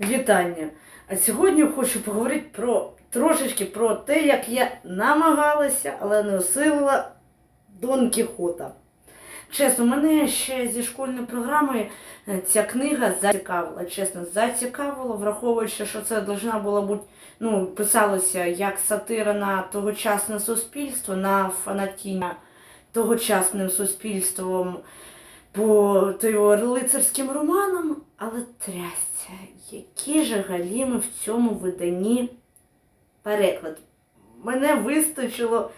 Вітання! А сьогодні хочу поговорити про трошечки про те, як я намагалася, але не осилила Дон Кіхота. Чесно, мене ще зі школьної програми е, ця книга зацікавила. Чесно, зацікавила, враховуючи, що це должна була бути, ну, писалося як сатира на тогочасне суспільство, на фанатіння тогочасним суспільством по його лицарським романам, але трясця, які же галіми в цьому виданні переклад. Мене вистачило.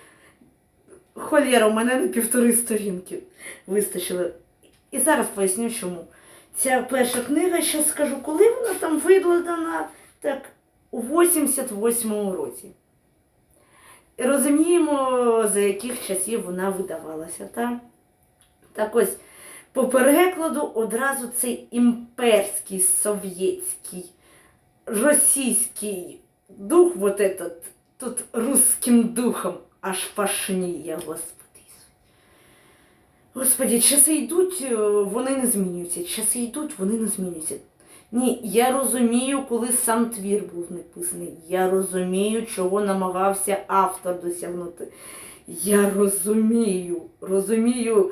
Холєра, у мене на півтори сторінки вистачило. І зараз поясню чому. Ця перша книга, ще скажу, коли вона там викладена, так, у 88-му році. І розуміємо, за яких часів вона видавалася. Так, так ось, по перекладу одразу цей імперський, совєтський, російський дух, вот этот, тут русским духом аж пашніє, Господи. Господі, часи йдуть, е, вони не змінюються. Часи йдуть, вони не змінюються. Ні, я розумію, коли сам твір був написаний. Я розумію, чого намагався автор досягнути. Я розумію, розумію,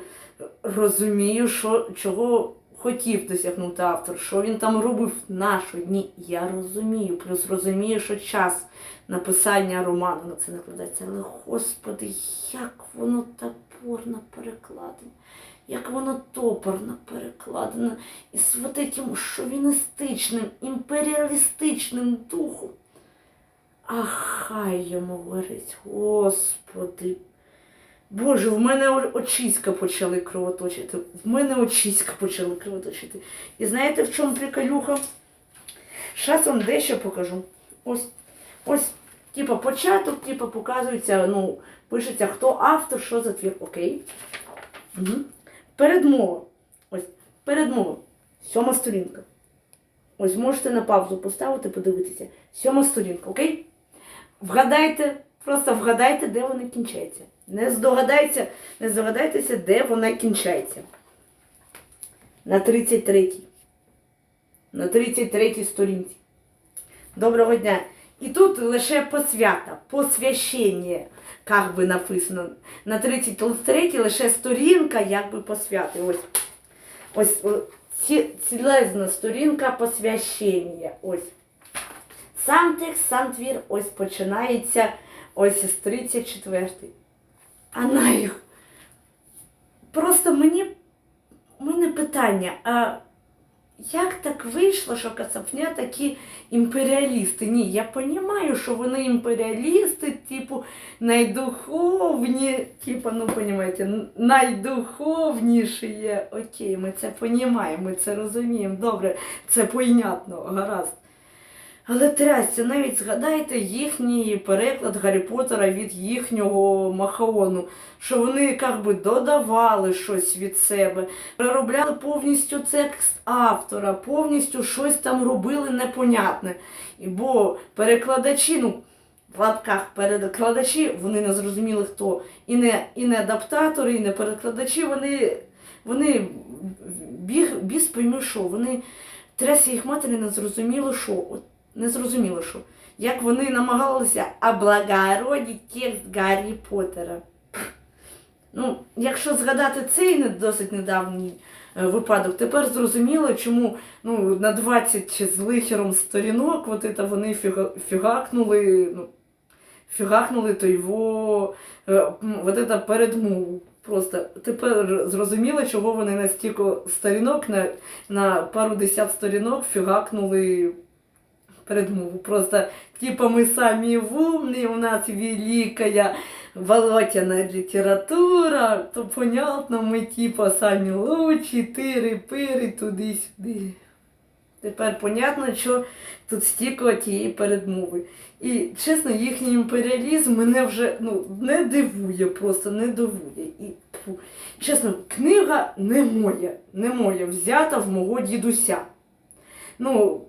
розумію, що, чого хотів досягнути автор, що він там робив нашу. Ні, я розумію. Плюс розумію, що час написання роману на це накладається. Але, Господи, як воно топорно перекладено, як воно топорно перекладено із вот этим шовіністичним, імперіалістичним духом. Ах, хай йому горить, Господи. Боже, в мене о- очиська почали кровоточити. В мене очиська почали кровоточити. І знаєте, в чому приколюха? Зараз вам дещо покажу. Ось, ось, типа початок, типа показується, ну, пишеться, хто автор, що за твір. Окей. Угу. Передмова. Ось, передмова. Сьома сторінка. Ось можете на паузу поставити, подивитися. Сьома сторінка, окей? Вгадайте, просто вгадайте, де вона кінчається. Не здогадайте, не здогадайтеся, де вона кінчається. На 33-й. На 33-й сторінці. Доброго дня. І тут лише посвята, посвящення, як би написано. На 33-й лише сторінка, як би посвяти. Ось, ось цілезна сторінка посвящення. Ось. Сам текст, сам твір ось починається ось із 34. А на їх. Просто мені мене питання, а як так вийшло, що Кацапня такі імперіалісти? Ні, я розумію, що вони імперіалісти, типу, найдуховні, типу, ну, розумієте, найдуховніші. Окей, ми це розуміємо, ми це розуміємо. Добре, це понятно, гаразд. Але трясся, навіть згадайте їхній переклад Гаррі Поттера від їхнього Махаону, що вони як би додавали щось від себе, переробляли повністю текст автора, повністю щось там робили непонятне. Бо перекладачі, ну, в лапках перекладачі, вони не зрозуміли хто. І не, і не адаптатори, і не перекладачі, вони, вони біг, біс пойми що, вони трясся їх матері не зрозуміло що. Не зрозуміло, що. Як вони намагалися облагородити текст Гаррі Поттера. Ну, якщо згадати цей досить недавній е, випадок, тепер зрозуміло, чому ну, на 20 з лихером сторінок от це вони фіга, фігакнули, ну, фігакнули то його е, вот это передмову. Просто тепер зрозуміло, чого вони на стільки сторінок, на, на пару десят сторінок фігакнули передмову. Просто типа мы сами умные, у нас великая болотяная литература, то понятно, ми типа самі лучші, тири-пири, туди-сюди. Тепер понятно, що тут стільки тієї передмови. І чесно, їхній імперіалізм мене вже ну, не дивує, просто не дивує. І, фу. Чесно, книга не моя, не моя, взята в мого дідуся. Ну,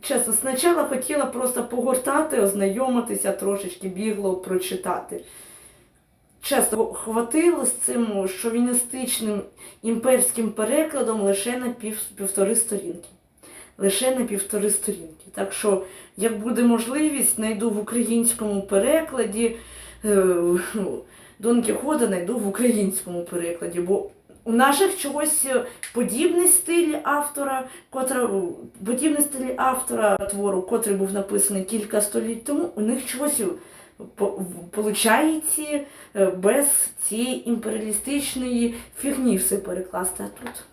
чесно, спочатку хотіла просто погортати, ознайомитися, трошечки бігло прочитати. Чесно, хватило з цим шовіністичним імперським перекладом лише на пів, півтори сторінки. лише на півтори сторінки. Так що, як буде можливість, знайду в українському перекладі е, Дон Кіхота знайду в українському перекладі, бо у наших чогось е, подібний стиль автора, котра подібний стиль автора твору, котрий був написаний кілька століть тому, у них чогось виходить без цієї імперіалістичної фігні все перекласти. Тут